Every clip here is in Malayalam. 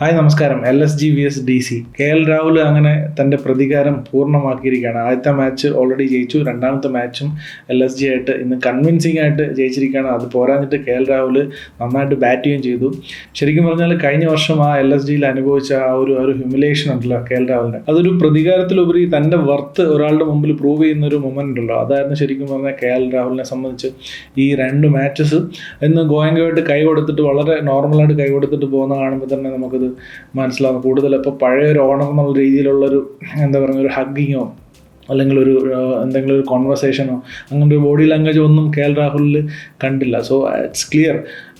ഹായ് നമസ്കാരം. L S G V S D C K L Rahul അങ്ങനെ തന്റെ പ്രതികാരം പൂർണമാക്കിയിരിക്കുകയാണ്. ആദ്യത്തെ മാച്ച് ഓൾറെഡി ജയിച്ചു. രണ്ടാമത്തെ മാച്ചും എൽ എസ് ജി ആയിട്ട് ഇന്ന് കൺവിൻസിംഗ് ആയിട്ട് ജയിച്ചിരിക്കുകയാണ്. അത് പോരാഞ്ഞിട്ട് കെ എൽ രാഹുൽ നന്നായിട്ട് ബാറ്റ് ചെയ്യുകയും ചെയ്തു. ശരിക്കും പറഞ്ഞാൽ കഴിഞ്ഞ വർഷം ആ എൽ എസ് ജിയിൽ അനുഭവിച്ച ആ ഒരു ഒരു ഹ്യൂമിലേഷൻ ഉണ്ടല്ലോ കെ എൽ രാഹുലിന്റെ അതൊരു പ്രതികാരത്തിലുപരി തന്റെ വർത്ത് ഒരാളുടെ മുമ്പിൽ പ്രൂവ് ചെയ്യുന്ന ഒരു മൊമെന്റ് ഉണ്ടല്ലോ. അതായിരുന്നു ശരിക്കും പറഞ്ഞാൽ കെ എൽ രാഹുലിനെ സംബന്ധിച്ച് ഈ രണ്ട് മാച്ചസ് ഇന്ന് ഗോയങ്കമായിട്ട് കൈ കൊടുത്തിട്ട് വളരെ നോർമലായിട്ട് കൈ കൊടുത്തിട്ട് പോകുന്ന കാണുമ്പോൾ തന്നെ നമുക്കത് മനസ്സിലാവും. കൂടുതൽ ഇപ്പോൾ പഴയ ഒരു ഓണർ എന്നുള്ള രീതിയിലുള്ളൊരു എന്താ പറയുക ഒരു ഹഗ്ഗിങ്ങോ അല്ലെങ്കിൽ ഒരു എന്തെങ്കിലും ഒരു കോൺവെർസേഷനോ അങ്ങനെ ഒരു ബോഡി ലാംഗ്വേജ് ഒന്നും കെ എൽ രാഹുലിൽ കണ്ടില്ല. സോ ഇറ്റ്സ് ക്ലിയർ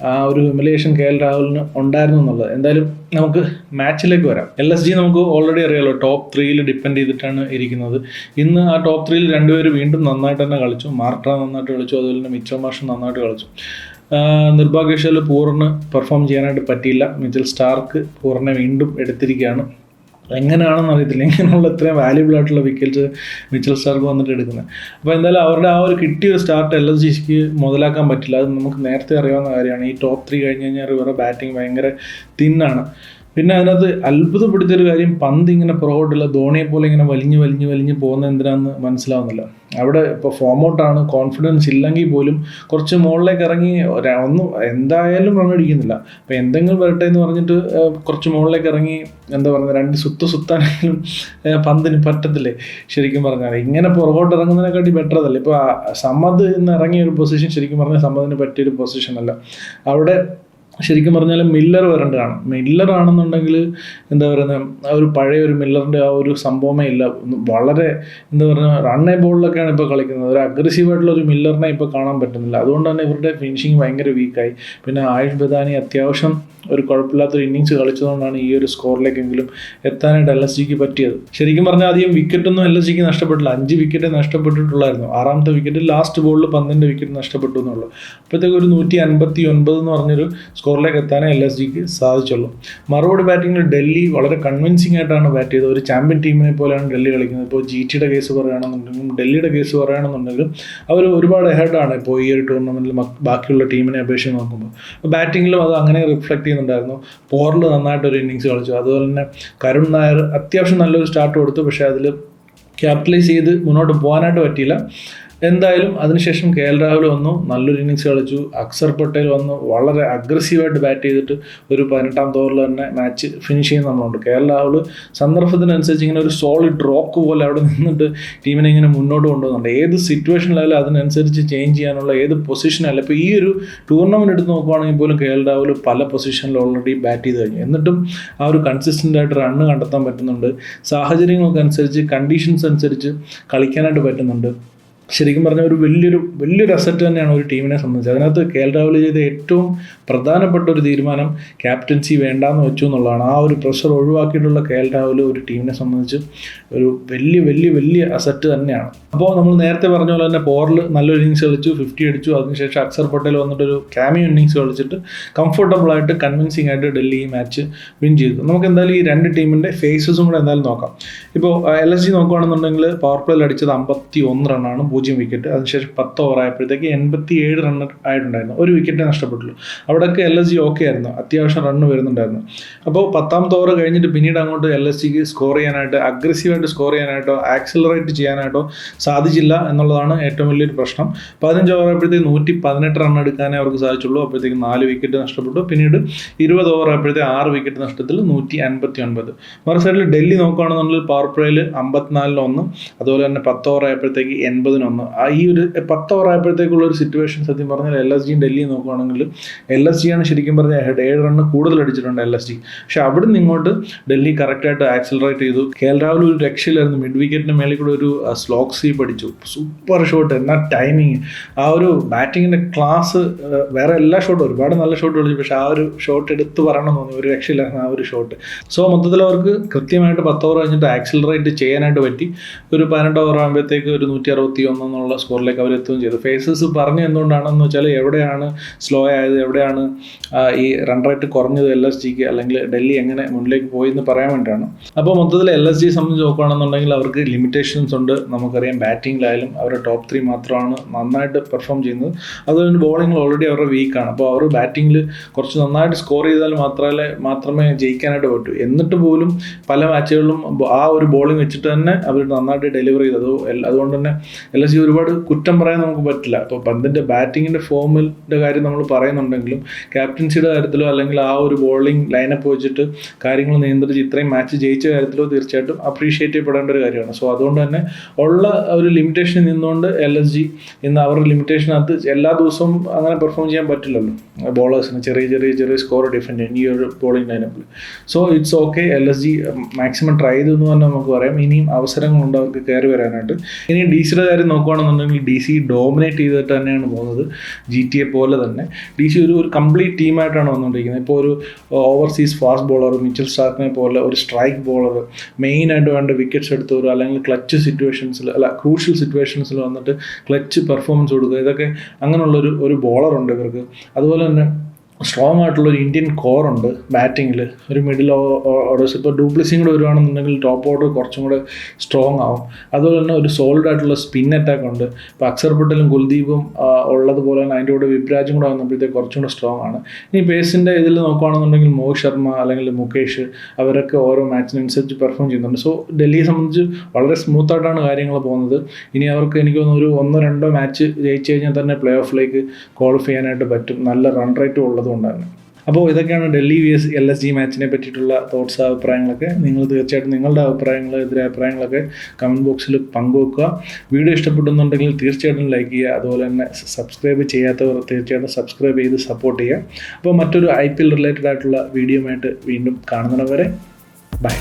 ആ ഒരു ഹ്യൂമിലേഷൻ കെ എൽ രാഹുലിന് ഉണ്ടായിരുന്നു എന്നുള്ളത്. എന്തായാലും നമുക്ക് മാച്ചിലേക്ക് വരാം. എൽ എസ് ജി നമുക്ക് ഓൾറെഡി അറിയാലോ ടോപ്പ് ത്രീയിൽ ഡിപ്പെൻഡ് ചെയ്തിട്ടാണ് ഇരിക്കുന്നത്. ഇന്ന് ആ ടോപ്പ് ത്രീയിൽ രണ്ടുപേർ വീണ്ടും നന്നായിട്ട് തന്നെ കളിച്ചു. മാർട്ട നന്നായിട്ട് കളിച്ചു അതുപോലെ തന്നെ മിച്ചോ മാർഷൻ നന്നായിട്ട് കളിച്ചു. നിർഭാഗ്യവശാൽ പൂർണ പെർഫോം ചെയ്യാനായിട്ട് പറ്റിയില്ല. മിച്ചൽ സ്റ്റാർക്ക് പൂർണ വീണ്ടും എടുത്തിരിക്കുകയാണ്. എങ്ങനെയാണെന്ന് അറിയത്തില്ല. ഇങ്ങനെയുള്ള ഇത്രയും വാല്യുബിൾ ആയിട്ടുള്ള വിക്കറ്റ്സ് മിച്ചൽ സ്റ്റാർക്ക് വന്നിട്ട് എടുക്കുന്നത്. അപ്പോൾ എന്തായാലും അവരുടെ ആ ഒരു കിട്ടിയ ഒരു സ്റ്റാർട്ട് എൽ എസ് ജിക്ക് മുതലാക്കാൻ പറ്റില്ല. അത് നമുക്ക് നേരത്തെ അറിയാവുന്ന കാര്യമാണ്. ഈ ടോപ്പ് ത്രീ കഴിഞ്ഞ് കഴിഞ്ഞാൽ ഇവരുടെ ബാറ്റിംഗ് ഭയങ്കര തിന്നാണ് പിന്നെ അതിനകത്ത് അത്ഭുതപ്പെടുത്തിയൊരു കാര്യം പന്ത് ഇങ്ങനെ പുറകോട്ടുള്ള ധോണിയെ പോലെ ഇങ്ങനെ വലിഞ്ഞ് വലിഞ്ഞ് വലിഞ്ഞ് പോകുന്ന എന്തിനാന്ന് മനസ്സിലാവുന്നില്ല. അവിടെ ഇപ്പോൾ ഫോം ഔട്ടാണ് കോൺഫിഡൻസ് ഇല്ലെങ്കിൽ പോലും കുറച്ച് മുകളിലേക്ക് ഇറങ്ങി ഒന്നും എന്തായാലും റൺ അടിക്കുന്നില്ല. അപ്പോൾ എന്തെങ്കിലും വരട്ടെ എന്ന് പറഞ്ഞിട്ട് കുറച്ച് മുകളിലേക്ക് ഇറങ്ങി എന്താ പറയുക രണ്ട് സുത്ത് സുത്താണെങ്കിലും ആ, പന്തിന് പറ്റത്തില്ലേ? ശരിക്കും പറഞ്ഞാൽ. ഇങ്ങനെ പുറകോട്ട് ഇറങ്ങുന്നതിനെക്കാട്ടി ബെറ്റർ അതല്ലേ? ഇപ്പോൾ സമ്മത് എന്ന് ഇറങ്ങിയ ഒരു പൊസിഷൻ ശരിക്കും പറഞ്ഞാൽ സമ്മതിന് പറ്റിയൊരു പൊസിഷൻ അല്ല. അവിടെ ശരിക്കും പറഞ്ഞാൽ മില്ലർ വരേണ്ടതാണ് മില്ലർ ആണെന്നുണ്ടെങ്കിൽ എന്താ പറയുന്നത് ആ ഒരു പഴയ ഒരു മില്ലറിന്റെ ആ ഒരു സംഭവമേ ഇല്ല. വളരെ എന്താ പറയുക റണ്ണേ ബോളിലൊക്കെയാണ് ഇപ്പോൾ കളിക്കുന്നത്. ഒരു അഗ്രസീവ് ആയിട്ടുള്ള ഒരു മില്ലറിനെ ഇപ്പോൾ കാണാൻ പറ്റുന്നില്ല. അതുകൊണ്ട് തന്നെ ഇവരുടെ ഫിനിഷിങ് ഭയങ്കര വീക്കായി പിന്നെ ആയുഷ് ബദാനി അത്യാവശ്യം ഒരു കുഴപ്പമില്ലാത്തൊരു ഇന്നിങ്സ് കളിച്ചതുകൊണ്ടാണ് ഈ ഒരു സ്കോറിലേക്കെങ്കിലും എത്താനായിട്ട് എൽ എസ് ജിക്ക് പറ്റിയത്. ശരിക്കും പറഞ്ഞാൽ ആദ്യം വിക്കറ്റൊന്നും എൽ എസ് ജിക്ക് നഷ്ടപ്പെട്ടില്ല. അഞ്ച് വിക്കറ്റ് നഷ്ടപ്പെട്ടിട്ടുള്ളായിരുന്നു. ആറാമത്തെ വിക്കറ്റ് ലാസ്റ്റ് ബോളിൽ പന്തിന്റെ വിക്കറ്റ് നഷ്ടപ്പെട്ടു എന്നുള്ളൂ. അപ്പോഴത്തേക്ക് ഒരു നൂറ്റി അൻപത്തി ഒൻപത് എന്ന് പറഞ്ഞൊരു സ്കോറിലേക്ക് എത്താനേ എൽ എസ് ജിക്ക് സാധിച്ചുള്ളൂ. മറുപടി ബാറ്റിങ്ങിൽ ഡൽഹി വളരെ കൺവിൻസിംഗ് ആയിട്ടാണ് ബാറ്റ് ചെയ്തത്. ഒരു ചാമ്പ്യൻ ടീമിനെ പോലെയാണ് ഡൽഹി കളിക്കുന്നത്. ഇപ്പോൾ ജി ടിയുടെ കേസ് പറയുകയാണെന്നുണ്ടെങ്കിലും ഡൽഹിയുടെ കേസ് പറയുകയാണെന്നുണ്ടെങ്കിലും അവർ ഒരുപാട് ഹെഡാണ് ഇപ്പോൾ ഈ ഒരു ടൂർണമെന്റിൽ ബാക്കിയുള്ള ടീമിനെ അപേക്ഷിച്ച് നോക്കുമ്പോൾ. ബാറ്റിങ്ങിലും അത് അങ്ങനെ റിഫ്ലക്ട് ചെയ്യുന്നുണ്ടായിരുന്നു. പോറിൽ നന്നായിട്ട് ഒരു ഇന്നിങ്സ് കളിച്ചു. അതുപോലെ തന്നെ കരുൺ നായർ അത്യാവശ്യം നല്ലൊരു സ്റ്റാർട്ട് കൊടുത്തു. പക്ഷേ അതിൽ ക്യാപിറ്റലൈസ് ചെയ്ത് മുന്നോട്ട് പോകാനായിട്ട് പറ്റിയില്ല. എന്തായാലും അതിനുശേഷം കെ എൽ രാഹുൽ വന്നു നല്ലൊരു ഇന്നിങ്സ് കളിച്ചു. അക്സർ പട്ടേൽ വന്നു വളരെ അഗ്രസീവായിട്ട് ബാറ്റ് ചെയ്തിട്ട് ഒരു പതിനെട്ടാം ഓവറിൽ തന്നെ മാച്ച് ഫിനിഷ് ചെയ്യുന്ന നമ്മളുണ്ട്. കെ എൽ രാഹുൽ സന്ദർഭത്തിനനുസരിച്ച് ഇങ്ങനെ ഒരു സോളിഡ് റോക്ക് പോലെ അവിടെ നിന്നിട്ട് ടീമിനെ ഇങ്ങനെ മുന്നോട്ട് കൊണ്ടുപോകുന്നുണ്ട് ഏത് സിറ്റുവേഷനിലായാലും അതിനനുസരിച്ച് ചേഞ്ച് ചെയ്യാനുള്ള ഏത് പൊസിഷനായാലും ഇപ്പോൾ ഈ ഒരു ടൂർണമെന്റ് എടുത്ത് നോക്കുവാണെങ്കിൽ പോലും കെ എൽ രാഹുൽ പല പൊസിഷനിൽ ഓൾറെഡി ബാറ്റ് ചെയ്ത് കഴിഞ്ഞു. എന്നിട്ടും ആ ഒരു കൺസിസ്റ്റന്റ് ആയിട്ട് റണ്ണ് കണ്ടെത്താൻ പറ്റുന്നുണ്ട്. സാഹചര്യങ്ങൾക്കനുസരിച്ച് കണ്ടീഷൻസ് അനുസരിച്ച് കളിക്കാനായിട്ട് പറ്റുന്നുണ്ട്. ശരിക്കും പറഞ്ഞാൽ ഒരു വലിയൊരു വലിയൊരു അസറ്റ് തന്നെയാണ് ഒരു ടീമിനെ സംബന്ധിച്ച്. അതിനകത്ത് കെ എൽ രാഹുൽ ചെയ്ത ഏറ്റവും പ്രധാനപ്പെട്ട ഒരു തീരുമാനം ക്യാപ്റ്റൻസി വേണ്ടാന്ന് വെച്ചു എന്നുള്ളതാണ്. ആ ഒരു പ്രഷർ ഒഴിവാക്കിയിട്ടുള്ള കെ എൽ രാഹുൽ ഒരു ടീമിനെ സംബന്ധിച്ച് ഒരു വലിയ വലിയ വലിയ അസറ്റ് തന്നെയാണ്. അപ്പോൾ നമ്മൾ നേരത്തെ പറഞ്ഞ പോലെ തന്നെ പോറിൽ നല്ലൊരു ഇന്നിങ്സ് കളിച്ചു ഫിഫ്റ്റി അടിച്ചു. അതിനുശേഷം അക്സർ പട്ടേൽ വന്നിട്ടൊരു ക്യാമിയോ ഇന്നിങ്സ് കളിച്ചിട്ട് കംഫർട്ടബിളായിട്ട് കൺവിൻസിംഗ് ആയിട്ട് ഡൽഹി ഈ മാച്ച് വിൻ ചെയ്തു. നമുക്ക് എന്തായാലും ഈ രണ്ട് ടീമിന്റെ ഫേസസും കൂടെ എന്തായാലും നോക്കാം. ഇപ്പോൾ എൽ എസ് ജി നോക്കുകയാണെന്നുണ്ടെങ്കിൽ പവർ പ്ലേയിൽ അടിച്ചത് അമ്പത്തി ഒന്ന് റണ്ണാണ് പൂജ്യം വിക്കറ്റ് അതിനുശേഷം പത്ത് ഓവർ ആയപ്പോഴത്തേക്ക് എൺപത്തി ഏഴ് റൺ ആയിട്ടുണ്ടായിരുന്നു. ഒരു വിക്കറ്റേ നഷ്ടപ്പെട്ടുള്ളൂ. അവിടെയൊക്കെ എൽ എസ് ജി ഓക്കെ ആയിരുന്നു. അത്യാവശ്യം റണ്ണ് വരുന്നുണ്ടായിരുന്നു. അപ്പോൾ പത്താമത്തെ ഓവർ കഴിഞ്ഞിട്ട് പിന്നീട് അങ്ങോട്ട് എൽ എസ് ജിക്ക് സ്കോർ ചെയ്യാനായിട്ട് അഗ്രസീവായിട്ട് സ്കോർ ചെയ്യാനായിട്ടോ ആക്സിലറേറ്റ് ചെയ്യാനായിട്ടോ സാധിച്ചില്ല എന്നുള്ളതാണ് ഏറ്റവും വലിയൊരു പ്രശ്നം. പതിനഞ്ച് ഓവർ ആയപ്പോഴത്തേക്ക് നൂറ്റി പതിനെട്ട് റൺ എടുക്കാനേ അവർക്ക് സാധിച്ചുള്ളൂ. അപ്പോഴത്തേക്ക് നാല് വിക്കറ്റ് നഷ്ടപ്പെട്ടു. പിന്നീട് ഇരുപത് ഓവർ ആയപ്പോഴത്തേക്ക് ആറ് വിക്കറ്റ് നഷ്ടത്തിൽ നൂറ്റി അൻപത്തി ഒൻപത് മറു സൈഡിൽ ഡൽഹി നോക്കുകയാണെന്നുണ്ടെങ്കിൽ പവർ പ്ലേയിൽ അമ്പത്തിനാലിന് ഒന്ന് അതുപോലെ തന്നെ പത്ത് ഓവർ ആയപ്പോഴത്തേക്ക് ആ ഈ ഒരു പത്ത് ഓവർ ആയപ്പോഴത്തേക്കുള്ള ഒരു സിറ്റുവേഷൻ സത്യം പറഞ്ഞാൽ എൽ എസ് ജിയും ഡൽഹിയും നോക്കുകയാണെങ്കിൽ എൽ എസ് ജിയാണ് ശരിക്കും പറഞ്ഞാൽ ഏഴ് റണ്ണ് കൂടുതൽ അടിച്ചിട്ടുണ്ട് എൽ എസ് ജി പക്ഷെ അവിടെ നിന്ന് ഇങ്ങോട്ട് ഡൽഹി കറക്റ്റായിട്ട് ആക്സിലറേറ്റ് ചെയ്തു. കെ എൽ രാഹുൽ ഒരു രക്ഷയിലായിരുന്നു മിഡ് വിക്കറ്റിന് മേലെ കൂടെ ഒരു സ്ലോക്ക് സീ പഠിച്ചു. സൂപ്പർ ഷോട്ട് എന്നാൽ ടൈമിങ് ആ ഒരു ബാറ്റിങ്ങിന്റെ ക്ലാസ് വേറെ എല്ലാ ഷോട്ടും ഒരുപാട് നല്ല ഷോട്ട് കളിച്ചു. പക്ഷെ ആ ഒരു ഷോട്ട് എടുത്ത് പറയണം തോന്നി. ഒരു രക്ഷയില്ലായിരുന്നു ആ ഒരു ഷോട്ട് സോ മൊത്തത്തിൽ അവർക്ക് കൃത്യമായിട്ട് പത്ത് ഓവർ കഴിഞ്ഞിട്ട് ആക്സിലറേറ്റ് ചെയ്യാനായിട്ട് പറ്റി. ഒരു പതിനെട്ട് ഓവർ ആകുമ്പോഴത്തേക്ക് ഒരു നൂറ്റി അറുപത്തി ഒന്നെന്നുള്ള സ്കോറിലേക്ക് അവർ എത്തുകയും ചെയ്തു. ഫേസസ് പറഞ്ഞു എന്തുകൊണ്ടാണെന്ന് വെച്ചാൽ എവിടെയാണ് സ്ലോ ആയത് എവിടെയാണ് ഈ റൺ റേറ്റ് കുറഞ്ഞത് എൽ എസ് ജിക്ക് അല്ലെങ്കിൽ ഡൽഹി എങ്ങനെ മുന്നിലേക്ക് പോയി എന്ന് പറയാൻ വേണ്ടിയിട്ടാണ്. അപ്പോൾ മൊത്തത്തിൽ എൽ എസ് ജി സംബന്ധിച്ച് നോക്കുകയാണെന്നുണ്ടെങ്കിൽ അവർക്ക് ലിമിറ്റേഷൻസ് ഉണ്ട്. നമുക്കറിയാം ബാറ്റിങ്ങിലായാലും അവരുടെ ടോപ്പ് ത്രീ മാത്രമാണ് നന്നായിട്ട് പെർഫോം ചെയ്യുന്നത്. അതുകൊണ്ട് ബോളിംഗ് ഓൾറെഡി അവരുടെ വീക്കാണ് അപ്പോൾ അവർ ബാറ്റിങ്ങിൽ കുറച്ച് നന്നായിട്ട് സ്കോർ ചെയ്താൽ മാത്രമേ മാത്രമേ ജയിക്കാനായിട്ട് പറ്റൂ. എന്നിട്ട് പോലും പല മാച്ചുകളിലും ആ ഒരു ബോളിംഗ് വെച്ചിട്ട് തന്നെ അവർ നന്നായിട്ട് ഡെലിവർ ചെയ്തു. അതുകൊണ്ട് തന്നെ എൽ ജി ഒരുപാട് കുറ്റം പറയാൻ നമുക്ക് പറ്റില്ല. അപ്പോൾ പന്തിന്റെ ബാറ്റിങ്ങിന്റെ ഫോമിന്റെ കാര്യം നമ്മൾ പറയുന്നുണ്ടെങ്കിലും ക്യാപ്റ്റൻസിയുടെ കാര്യത്തിലോ അല്ലെങ്കിൽ ആ ഒരു ബോളിംഗ് ലൈനപ്പ് വെച്ചിട്ട് കാര്യങ്ങൾ നിയന്ത്രിച്ച് ഇത്രയും മാച്ച് ജയിച്ച കാര്യത്തിലോ തീർച്ചയായിട്ടും അപ്രീഷിയേറ്റ് ചെയ്യപ്പെടേണ്ട ഒരു കാര്യമാണ്. സോ അതുകൊണ്ട് തന്നെ ഉള്ള ഒരു ലിമിറ്റേഷൻ നിന്നുകൊണ്ട് എൽ എസ് ജി ഇന്ന് അവരുടെ ലിമിറ്റേഷനകത്ത് എല്ലാ ദിവസവും അങ്ങനെ പെർഫോം ചെയ്യാൻ പറ്റില്ലല്ലോ. ബോളേഴ്സിന് ചെറിയ ചെറിയ ചെറിയ സ്കോർ ഡിഫൻഡ് ചെയ്യും ഈ ഒരു bowling ലൈനപ്പിൽ so it's okay L S G maximum try ചെയ്തു എന്ന് തന്നെ നമുക്ക് പറയാം. ഇനിയും അവസരങ്ങളുണ്ട് അവർക്ക് കയറി വരാനായിട്ട്. ഇനി ഡി സിയുടെ കാര്യം നോക്കുകയാണെന്നുണ്ടെങ്കിൽ ഡി സി ഡോമിനേറ്റ് ചെയ്തിട്ട് തന്നെയാണ് പോകുന്നത്. ജി ടി എ പോലെ തന്നെ. ഡി സി ഒരു ഒരു കംപ്ലീറ്റ് ടീമായിട്ടാണ് വന്നുകൊണ്ടിരിക്കുന്നത്. ഇപ്പോൾ ഒരു ഓവർസീസ് ഫാസ്റ്റ് ബോളർ മിച്ചൽ സ്റ്റാർക്കിനെ പോലെ ഒരു സ്ട്രൈക്ക് ബോളർ മെയിനായിട്ട് വേണ്ട വിക്കറ്റ്സ് എടുത്തവർ അല്ലെങ്കിൽ ക്ലച്ച് സിറ്റുവേഷൻസിൽ അല്ല ക്രൂഷ്യൽ സിറ്റുവേഷൻസിൽ വന്നിട്ട് ക്ലച്ച് പെർഫോമൻസ് കൊടുക്കുക. ഇതൊക്കെ അങ്ങനെയുള്ളൊരു ഒരു ബോളർ ഉണ്ട് ഇവർക്ക്. അതുപോലെ തന്നെ സ്ട്രോങ് ആയിട്ടുള്ള ഒരു ഇന്ത്യൻ കോർ ഉണ്ട് ബാറ്റിങ്ങിൽ ഒരു മിഡിൽ ഓർഡേഴ്സ് ഇപ്പോൾ ഡ്യൂപ്ലിസിയും കൂടെ വരുവാണെന്നുണ്ടെങ്കിൽ ടോപ്പ് ഓർഡർ കുറച്ചും കൂടെ സ്ട്രോങ് ആവും. അതുപോലെ തന്നെ ഒരു സോളിഡ് ആയിട്ടുള്ള സ്പിൻ അറ്റാക്ക് ഉണ്ട്. ഇപ്പോൾ അക്സർ പട്ടേലും കുൽദീപും ഉള്ളതുപോലെ തന്നെ അതിന്റെ കൂടെ വിപ്രാജും കൂടെ വന്നപ്പോഴത്തേക്ക് കുറച്ചും കൂടെ സ്ട്രോങ് ആണ്. ഇനി പേസിന്റെ ഇതിൽ നോക്കുകയാണെന്നുണ്ടെങ്കിൽ മോഹിത് ശർമ്മ അല്ലെങ്കിൽ മുകേഷ് അവരൊക്കെ ഓരോ മാച്ചിനനുസരിച്ച് പെർഫോം ചെയ്യുന്നുണ്ട്. സോ ഡൽഹിയെ സംബന്ധിച്ച് വളരെ സ്മൂത്ത് ആയിട്ടാണ് കാര്യങ്ങൾ പോകുന്നത്. ഇനി അവർക്ക് എനിക്ക് തോന്നുന്നു ഒരു ഒന്നോ രണ്ടോ മാച്ച് ജയിച്ചു കഴിഞ്ഞാൽ തന്നെ പ്ലേ ഓഫിലേക്ക് ക്വാളിഫൈ ചെയ്യാനായിട്ട് പറ്റും. നല്ല റൺ റേറ്റും ഉള്ളത് കൊണ്ട് തന്നെ അപ്പോൾ ഇതൊക്കെയാണ് Delhi V S L S G മാച്ചിനെ പറ്റിയിട്ടുള്ള തോട്ട്സ് അഭിപ്രായങ്ങളൊക്കെ. നിങ്ങൾ തീർച്ചയായിട്ടും നിങ്ങളുടെ അഭിപ്രായങ്ങൾ എതിരഭിപ്രായങ്ങളൊക്കെ കമന്റ് ബോക്സിൽ പങ്കുവെക്കുക. വീഡിയോ ഇഷ്ടപ്പെടുന്നുണ്ടെങ്കിൽ തീർച്ചയായിട്ടും ലൈക്ക് ചെയ്യുക. അതുപോലെ തന്നെ സബ്സ്ക്രൈബ് ചെയ്യാത്തവർ തീർച്ചയായിട്ടും സബ്സ്ക്രൈബ് ചെയ്ത് സപ്പോർട്ട് ചെയ്യുക. അപ്പോൾ മറ്റൊരു ഐ പി എൽ റിലേറ്റഡ് ആയിട്ടുള്ള വീഡിയോ ആയിട്ട് വീണ്ടും കാണുന്നവരെ ബൈ